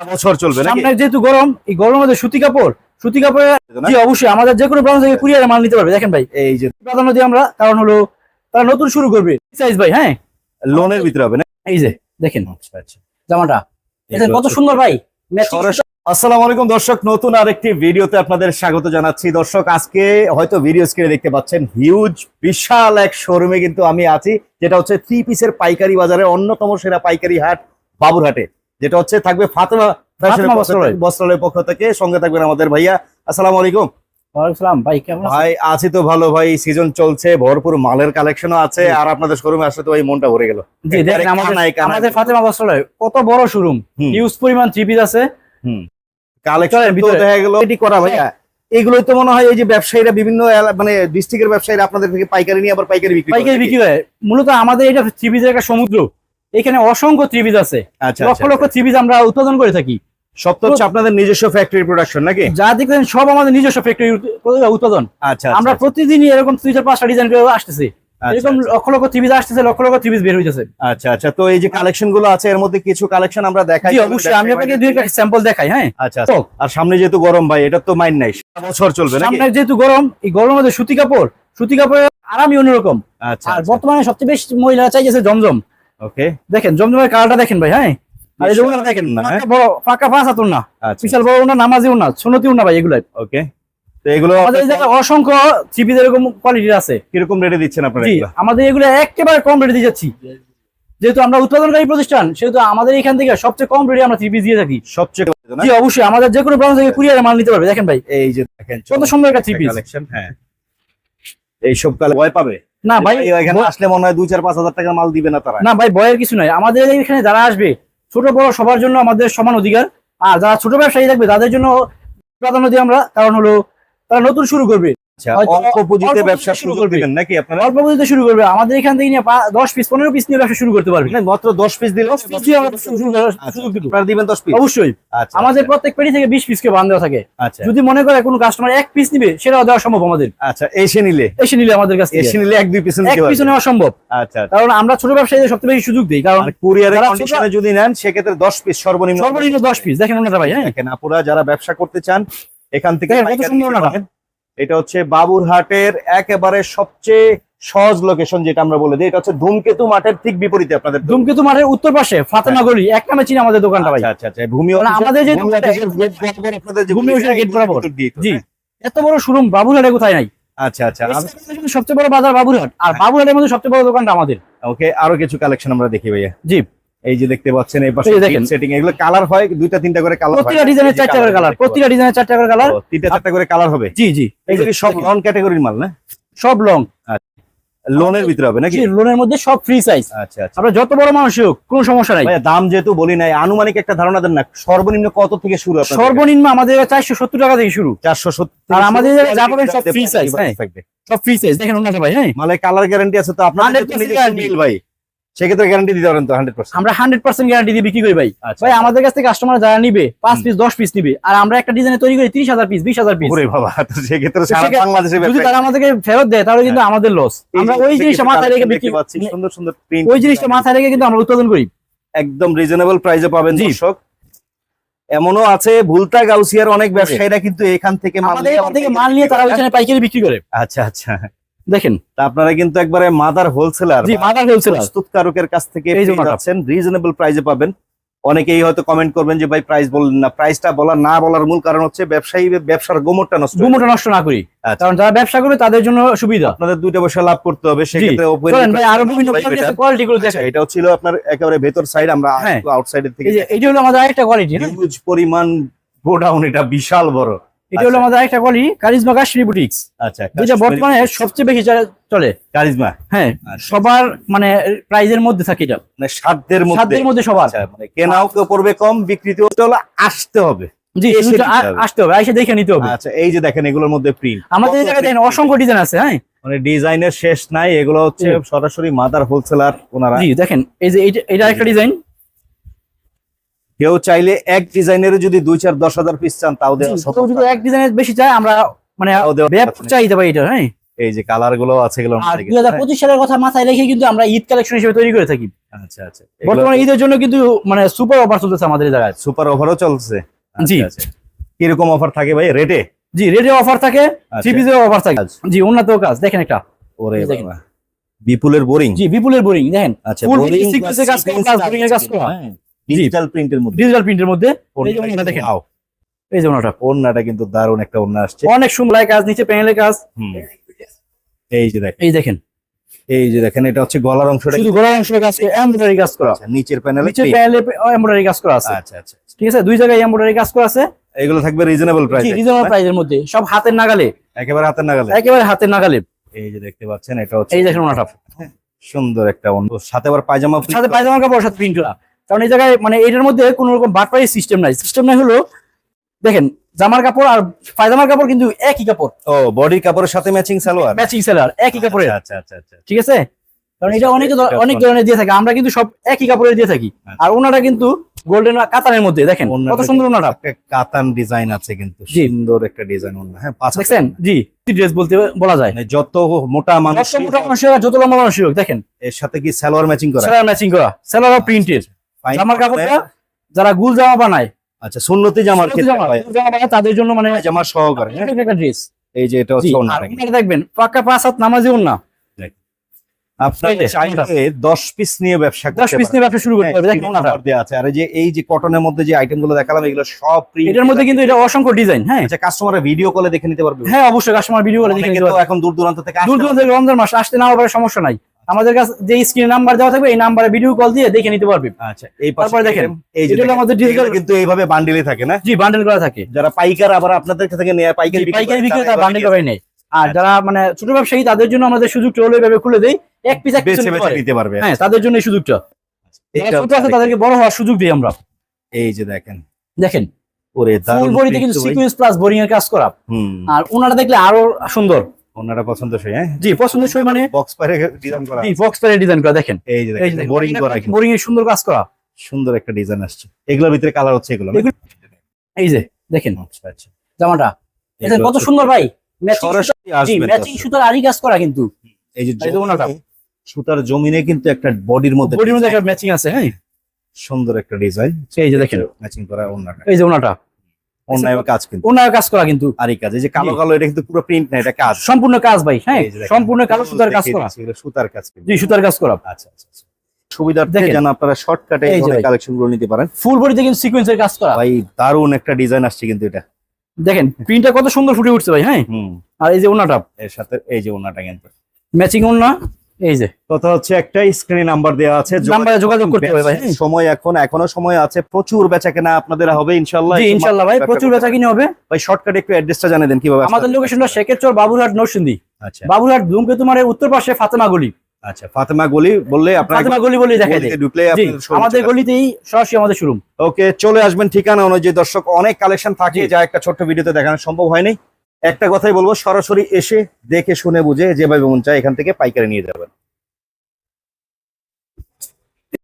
বছর চলবে সামনে যেহেতু গরম এই গরমের মধ্যে সুতি কাপড় সুতি কাপড়ে? জি অবশ্যই আমাদের যে কোনো ব্রাউন থেকে কুরিয়ারে মাল নিতে পারবে। দেখেন ভাই এই যে প্রাধান্য দিই আমরা কারণ হলো তারা নতুন শুরু করবে। সাইজ ভাই হ্যাঁ? লোনের ভিতরে হবে না? এই যে দেখেন। আচ্ছা আচ্ছা। জামাটা কত সুন্দর ভাই। আসসালামু আলাইকুম দর্শক নতুন আরেকটি ভিডিওতে আপনাদের স্বাগত জানাচ্ছি। দর্শক আজকে হয়তো ভিডিও স্ক্রিনে দেখতে পাচ্ছেন হিউজ বিশাল এক শোরুমে কিন্তু আমি আছি যেটা হচ্ছে থ্রি পিসের পাইকারি বাজারে অন্যতম সেরা পাইকারি হাট বাবুরহাটে। যেটা হচ্ছে থাকবে ফাতেমা। বস্ত্রালয়ের পক্ষ থেকে। সঙ্গে থাকবেন আমাদের ভাইয়া। আসসালামু আলাইকুম। ভাই কেমন ভাই আছি তো ভালো ভাই। সিজন চলছে ভরপুর মালের কালেকশনও আছে। আর আপনাদের শোরুমে আসলে তো ভাই মনটা ভরে গেল। জি দেখেন আমাদের ফাতেমা বস্ত্রালয় কত বড় শোরুম। হিউজ পরিমাণ থ্রি পিস আছে। কালেকশন চলেন ভিতরে। দেখা গেল। এটি করা ভাইয়া। এগুলোই তো মনে হয় এই যে ব্যবসায়ীরা বিভিন্ন মানে ডিস্ট্রিক্টের ব্যবসায়ীরা আপনাদের থেকে পাইকারি নিয়ে আবার পাইকারি বিক্রি পাইকারি বিক্রি করে। মূলত আমাদের এটা থ্রি পিসের একটা সমুদ্র। এখানে অসংখ্য থ্রি আছে। আচ্ছা লক্ষ আচ্ছা লক্ষ থ্রি আমরা উৎপাদন করে থাকি। সব তো হচ্ছে আপনাদের নিজস্ব ফ্যাক্টরি প্রোডাকশন নাকি? যা সব আমাদের নিজস্ব ফ্যাক্টরি উৎপাদন। আচ্ছা আমরা প্রতিদিনই এরকম দুই চার পাঁচটা ডিজাইন করে আসতেছি। আচ্ছা, এরকম লক্ষ লক্ষ থ্রি আসতেছে লক্ষ লক্ষ থ্রি বের হইতেছে। আচ্ছা আচ্ছা। তো এই যে কালেকশনগুলো আছে এর মধ্যে কিছু কালেকশন আমরা দেখাই অবশ্যই। আমি আপনাকে দুই একটা স্যাম্পল দেখাই হ্যাঁ? আচ্ছা আচ্ছা। আর সামনে যেহেতু গরম ভাই এটা তো মাইন নাই। সারা বছর চলবে সামনে যেহেতু গরম এই গরমের মধ্যে সুতি কাপড় সুতি কাপড়ের আরামই অন্যরকম। আচ্ছা আর বর্তমানে সবচেয়ে বেশি মহিলা চাইছে জমজম। ওকে দেখেন জমজমের কালারটা দেখেন ভাই হ্যাঁ? আর এই জমজমটা দেখেন না, হ্যাঁ? ফাঁকা বড় ফাঁকা ফাঁস হাতুন না। আচ্ছা। বিশাল বড় না নামাজিও না সুনতিও না ভাই এগুলাই। ওকে তো এগুলো আমাদের অসংখ্য এরকম কোয়ালিটির আছে। কীরকম রেটে দিচ্ছেন আপনারা এগুলো? আমাদের এগুলো একেবারে কম রেটে দিয়ে যাচ্ছি। যেহেতু আমরা উৎপাদনকারী প্রতিষ্ঠান সেহেতু আমাদের এখান থেকে সবচেয়ে কম রেটে আমরা থ্রি দিয়ে থাকি। সবচেয়ে জি অবশ্যই আমাদের যে কোনো থেকে কুরিয়ারে মাল নিতে পারবে। দেখেন ভাই এই যে দেখেন কত সুন্দর একটা থ্রি কালেকশন হ্যাঁ। এইসব কালে ভয় পাবে? না ভাই এখানে আসলে মনে হয় দুই চার পাঁচ হাজার টাকার মাল দিবে না তারা। না ভাই বয়ের কিছু নাই। আমাদের এখানে যারা আসবে ছোট বড় সবার জন্য আমাদের সমান অধিকার। আর যারা ছোট ব্যবসায়ী থাকবে তাদের জন্য প্রাধান্য দিই আমরা। কারণ হলো তারা নতুন শুরু করবে। অল্প পুঁজিতে ব্যবসা শুরু করবেন নাকি আপনারা? অল্প পুঁজিতে শুরু করবে। আমাদের এখান থেকে নিয়ে দশ পিস পনেরো পিস নিয়ে ব্যবসা শুরু করতে পারবে। না, মাত্র দশ পিস দিলে দশ। আপনারা দিবেন দশ পিস অবশ্যই। আচ্ছা আমাদের প্রত্যেক পেটি থেকে বিশ বান দেওয়া থাকে। আচ্ছা। যদি মনে করে কোনো কাস্টমার এক পিস নিবে সেটাও দেওয়া সম্ভব আমাদের। আচ্ছা এসে নিলে? এসে নিলে আমাদের কাছে এসে নিলে এক দুই পিস এক পিস নেওয়া সম্ভব। আচ্ছা আচ্ছা। কারণ আমরা ছোট ব্যবসায়ীদের সবচেয়ে বেশি সুযোগ দিই। কারণ কুরিয়ারের কন্ডিশনে যদি নেন সেক্ষেত্রে দশ পিস সর্বনিম্ন সর্বনিম্ন দশ পিস দেখেন ভাই হ্যাঁ? দেখেন আপুরা যারা ব্যবসা করতে চান এখান থেকে এটা হচ্ছে বাবুরহাটের একেবারে সবচেয়ে সহজ লোকেশন যেটা আমরা বলে দিই। এটা হচ্ছে ধূমকেতু মাঠের ঠিক বিপরীতে আপনাদের ধূমকেতু মাঠের উত্তর পাশে ফাতেমা গলি এক নামে চিনি আমাদের দোকানটা ভাই। আচ্ছা আচ্ছা আচ্ছা ভূমি মানে আমাদের যে ভূমি gate বরাবর জি। হ্যাঁ? এত বড় শোরুম বাবুরহাটে কোথায় নাই? আচ্ছা আচ্ছা সবচেয়ে বড় বাজার বাবুরহাট। আর হ্যাঁ। বাবুরহাটের মধ্যে সবচেয়ে বড় দোকানটা আমাদের। ওকে আরও কিছু কালেকশন আমরা দেখি ভাইয়া। জি। এই যে দেখতে পাচ্ছেন এই পাশে। সেটিং এগুলো কালার হয় দুইটা তিনটা করে কালার প্রতিটা ডিজাইনের চারটা করে কালার প্রতিটা ডিজাইনের চারটা করে কালার তিনটা চারটা করে কালার হবে? জি জি। এগুলি সব নন ক্যাটাগরির মাল না? সব লং লোনের ভিতরে হবে নাকি? লোনের মধ্যে সব ফ্রি সাইজ আচ্ছা আচ্ছা। আমরা যত বড় মানুষ হোক কোনো সমস্যা নাই। দাম যেহেতু বলি নাই আনুমানিক একটা ধারণা দেন না। সর্বনিম্ন কত থেকে শুরু সর্বনিম্ন আমাদের চারশো সত্তর টাকা থেকে শুরু। চারশো আর আমাদের যা পাবেন সব size, হ্যাঁ। সব ফ্রি সাইজ দেখেন ভাই হ্যাঁ। মানে কালার গ্যারান্টি আছে তো আপনার 100% ভাই। সেক্ষেত্রে গ্যারান্টি দিতে পারেন তো হান্ড্রেড পার্সেন্ট আমরা হান্ড্রেড পার্সেন্ট গ্যারান্টি দিয়ে বিক্রি করি ভাই। আচ্ছা। ভাই আমাদের কাছ থেকে কাস্টমার যারা নিবে পাঁচ পিস দশ পিস নিবে আর আমরা একটা ডিজাইনে তৈরি করি তিরিশ হাজার পিস বিশ হাজার পিস বাবা তো সেক্ষেত্রে বাংলাদেশে যদি তারা আমাদেরকে ফেরত দেয় তাহলে কিন্তু আমাদের লস আমরা ওই জিনিসটা মাথায় রেখে বিক্রি পাচ্ছি সুন্দর সুন্দর প্রিন্ট ওই জিনিসটা মাথায় রেখে কিন্তু আমরা উৎপাদন করি। একদম রিজনেবল প্রাইসে পাবেন। দর্শক। এমনও আছে ভুলতা গাউসিয়ার অনেক ব্যবসায়ীরা কিন্তু এখান থেকে মাল আমাদের নিয়ে তারা। ওইখানে পাইকারি বিক্রি করে। আচ্ছা আচ্ছা। দেখেন। তা আপনারা কিন্তু একবারে মাদার হোলসেলার জি মাদার হোলসেলার। প্রস্তুতকারকের কাছ থেকে যাচ্ছেন রিজনেবল প্রাইসে পাবেন। অনেকেই হয়তো কমেন্ট করবেন যে ভাই প্রাইস বললেন না। প্রাইসটা বলা না বলার মূল কারণ হচ্ছে ব্যবসায়ী ব্যবসার গোমরটা নষ্ট হয়ে। গুমোটা নষ্ট না করি। আচ্ছা। কারণ যারা ব্যবসা করে তাদের জন্য সুবিধা। আপনাদের দুইটা পয়সা লাভ করতে হবে সেক্ষেত্রে ভাই আরও বিভিন্ন কোয়ালিটি গুলো আচ্ছা, দেখেন এটাও ছিল আপনার একেবারে ভেতর সাইড আমরা হ্যাঁ। আউটসাইডের থেকে এই যে এটা হলো আমাদের আরেকটা কোয়ালিটি হিউজ পরিমাণ গোডাউন এটা বিশাল বড়। এটা হলো আমাদের আরেকটা কোয়ালিটি কারিজমা কাশ্মীরি বুটিক্স। আচ্ছা যেটা বর্তমানে সবচেয়ে বেশি চলে- কারিজমা? হ্যাঁ আচ্ছা। সবার মানে প্রাইজের মধ্যে থাকে এটা। মানে সাধ্যের মধ্যে। সাধ্যের মধ্যে সবার। আচ্ছা মানে কেনাও কেউ পড়বে কম বিক্রিতেও হলো আসতে হবে। জি। আসতে হবে এসে দেখে নিতে হবে। আচ্ছা এই যে দেখেন এগুলোর মধ্যে প্রিন্ট আমাদের এই জায়গায় দেখেন অসংখ্য ডিজাইন আছে হ্যাঁ? মানে ডিজাইনের শেষ নাই এগুলো হচ্ছে সরাসরি মাদার হোলসেলার ওনারা। জি দেখেন এই যে এটা একটা ডিজাইন কেউ চাইলে এক ডিজাইনের যদি দুই চার দশ হাজার পিস চান তাও যদি এক ডিজাইনের বেশি চাই আমরা মানে। চাইতে পারি এটা হ্যাঁ? এই যে কালারগুলো আছে দুই হাজার পঁচিশ সালের কথা মাথায় রেখে কিন্তু আমরা ঈদ কালেকশন হিসেবে তৈরি করে থাকি। আচ্ছা আচ্ছা। বর্তমানে ঈদের জন্য কিন্তু মানে সুপার অফার চলতেছে আমাদের জায়গায়। সুপার অফারও চলছে জি। আচ্ছা। কীরকম অফার থাকে ভাই? রেটে জি রেডি অফার থাকে। থ্রি পিসের অফার থাকে। জি উন্নত কাজ দেখেন একটা। ওরে বিপুলের বোরিং জি বিপুলের বোরিং দেখেন। আচ্ছা কাজ করা, এর করা। ডিজিটাল প্রিন্টের মধ্যে। ডিজিটাল প্রিন্টের মধ্যে। এই যে ওড়নাটা ওড়নাটা দেখেন। এই যে ওনাটা ওড়নাটা কিন্তু দারুণ একটা ওড়না আসছে। অনেক সুন্দর কাজ নিচে প্যানেলের কাজ। এই যে দেখেন। এই দেখেন। এই যে দেখেন এটা হচ্ছে গলার অংশটা। শুধু গলার অংশের কাজ এমব্রয়ডারি কাজ করা। আচ্ছা, নিচের প্যানেলে নিচে প্যানেলে এমব্রয়ডারি কাজ করা আছে। আচ্ছা আচ্ছা আচ্ছা। ঠিক আছে? দুই জায়গায় এমব্রয়ডারি কাজ করা আছে। এগুলো থাকবে রিজনেবল প্রাইস রিজনেবল প্রাইসের মধ্যে। সব হাতের নাগালে। একেবারে হাতের নাগালে। একেবারে হাতের নাগালে। এই যে দেখতে পাচ্ছেন এটা হচ্ছে এই দেখেন ওনাটা সুন্দর একটা অন্য সাথে আবার পায়জামা সাথে করা। পায়জামার কাপড় সাথে প্রিন্ট করা। কারণ এই জায়গায় মানে এটার মধ্যে কোনো রকম বাটপাই সিস্টেম নাই। সিস্টেম নাই হলো দেখেন জামার কাপড় আর পায়জামার কাপড় কিন্তু একই কাপড়। ও বডির কাপড়ের সাথে ম্যাচিং সালোয়ার? ম্যাচিং সালোয়ার একই কাপড়ের। আচ্ছা আচ্ছা আচ্ছা। ঠিক আছে? কারণ এটা অনেক অনেক ধরনের দিয়ে থাকে। আমরা কিন্তু সব একই কাপড়ের দিয়ে থাকি। আচ্ছা। আর ওনাটা কিন্তু গোল্ডেন কাতানের মধ্যে দেখেন কত সুন্দর ওনাটা কাতান ডিজাইন আছে কিন্তু সুন্দর একটা ডিজাইন ওড়না হ্যাঁ পাঁচ দেখছেন? জি ড্রেস বলতে বলা যায়? মানে যত মোটা মানুষ যত মোটা মানুষের আর যত লম্বা মানুষের হোক, দেখেন। এর সাথে কি সালোয়ার ম্যাচিং করা? সেলার ম্যাচিং করা। সালোয়ার Fine জামার কাপড়টা যারা গুল জামা বানায় আচ্ছা সুন্নতি জামার ক্ষেত্রে হয়। তাদের জন্য মানে জামা সহকারে হ্যাঁ? একটা ড্রেস এই যে এটা হচ্ছে ওড়নাটা দেখবেন পাক্কা পাঁচ হাত নামাজি না। আপনার এই যে, চাইলে 10 পিস নিয়ে ব্যবসা পিস নিয়ে ব্যবসা শুরু করতে হ্যাঁ, পারবে আছে। আর যে এই যে কটনের মধ্যে যে দেখালাম এগুলো সব এটার মধ্যে কিন্তু এটা অসংখ্য ডিজাইন হ্যাঁ। আচ্ছা কাস্টমার ভিডিও কলে দেখে নিতে পারবে। হ্যাঁ অবশ্যই কাস্টমার ভিডিও করে দেখে নিতে পারবে। এখন দূর দূরান্ত থেকে আসতে দূর দূরান্ত থেকে রমজান মাস আসতে না পারে সমস্যা নাই। আমাদের কাছে যে স্ক্রিন নাম্বার দেওয়া থাকবে এই নাম্বারে ভিডিও কল দিয়ে দেখে নিতে পারবে। আচ্ছা এই পাশে তারপরে দেখেন, এই যে আমাদের এগুলো কিন্তু এইভাবে বান্ডিলে থাকে না? জি বান্ডেল করা থাকে। যারা পাইকার আবার আপনাদের থেকে নেয় পাইকারি বিক্রি পাইকারি করে, বিক্রেতা তারা বান্ডেল করে নেই আর যারা মানে ছোট ব্যবসায়ী তাদের জন্য আমাদের সুযোগটা হলো এইভাবে খুলে দেই এক পিস এক পিস নিতে পারবে। হ্যাঁ তাদের জন্য এই সুযোগটা। এটা ছোট আছে তাদেরকে বড় হওয়ার সুযোগ দিই আমরা। এই যে দেখেন। দেখেন ওরে দারুণ বডিতে কিন্তু সিকোয়েন্স প্লাস বোরিং এর কাজ করা। আর ওনারা দেখলে আরও সুন্দর। ওনারা পছন্দ সেই হ্যাঁ? জি পছন্দের সময় মানে বক্স পারে ডিজাইন করা জি বক্স প্যানেল ডিজাইন করা দেখেন। এই যে দেখেন বোরিং করা বোরিং এর সুন্দর কাজ করা। সুন্দর একটা ডিজাইন আসছে। এগুলোর ভিতরে কালার হচ্ছে এগুলো এই যে দেখেন। আচ্ছা আচ্ছা। জামাটা। দেখেন কত সুন্দর ভাই। ম্যাচিং আসবে ম্যাচিং সুতার আরি কাজ করা কিন্তু। এই যে এই ওনাটা। সুতার জমিনে কিন্তু একটা বডির মধ্যে বডির মধ্যে একটা ম্যাচিং আছে হ্যাঁ। সুন্দর একটা ডিজাইন এই যে দেখেন। ম্যাচিং করা ওনাটা। এই যে ওনাটা। কাজ কিন্তু। কাজ করা কিন্তু। কাজ এই যে কালো কালো এটা কিন্তু পুরো প্রিন্ট না এটা কাজ। সম্পূর্ণ কাজ ভাই হ্যাঁ সম্পূর্ণ কালো সুতার কাজ করা। সুতার কাজ। জি সুতার কাজ করা। আচ্ছা আচ্ছা আচ্ছা। সুবিধার্থে যেন আপনারা শর্টকাটে কালেকশনগুলো নিতে পারেন। ফুল বডিতে কিন্তু সিকোয়েন্সের কাজ করা। ভাই দারুণ একটা ডিজাইন আসছে কিন্তু এটা। দেখেন প্রিন্টটা কত সুন্দর ফুটে উঠছে ভাই হ্যাঁ। আর এই যে ওনাটা। এর সাথে এই যে ওনাটা কিন্তু। ম্যাচিং ওনা। এই যে। কথা হচ্ছে একটা স্ক্রিনে নাম্বার দেওয়া আছে নাম্বারে যোগাযোগ করতে হবে ভাই। সময় এখন এখনও সময় আছে প্রচুর বেচা কেনা আপনাদের হবে ইনশাল্লাহ জি ইনশাল্লাহ ভাই প্রচুর বেচা কিনে হবে। ভাই শর্টকাটে একটু অ্যাড্রেসটা জানিয়ে দেন কীভাবে আমাদের? লোকেশনটা শেখেরচর বাবুরহাট নরসিংদী। আচ্ছা। বাবুরহাট ধূমকেতু উত্তর পাশে ফাতেমা গলি। আচ্ছা ফাতেমা গলি বললে আপনারা ফাতেমা গলি বলে দেখা যায় ঢুকলে আমাদের গলিতেই সরাসরি আমাদের শোরুম ওকে চলে আসবেন ঠিকানা অনুযায়ী। দর্শক অনেক কালেকশন থাকে যা একটা ছোট্ট ভিডিওতে দেখানো সম্ভব হয়নি। একটা কথাই বলব, সরাসরি এসে দেখে শুনে বুঝে যেভাবে মন চায় এখান থেকে পাইকারি নিয়ে যাবেন।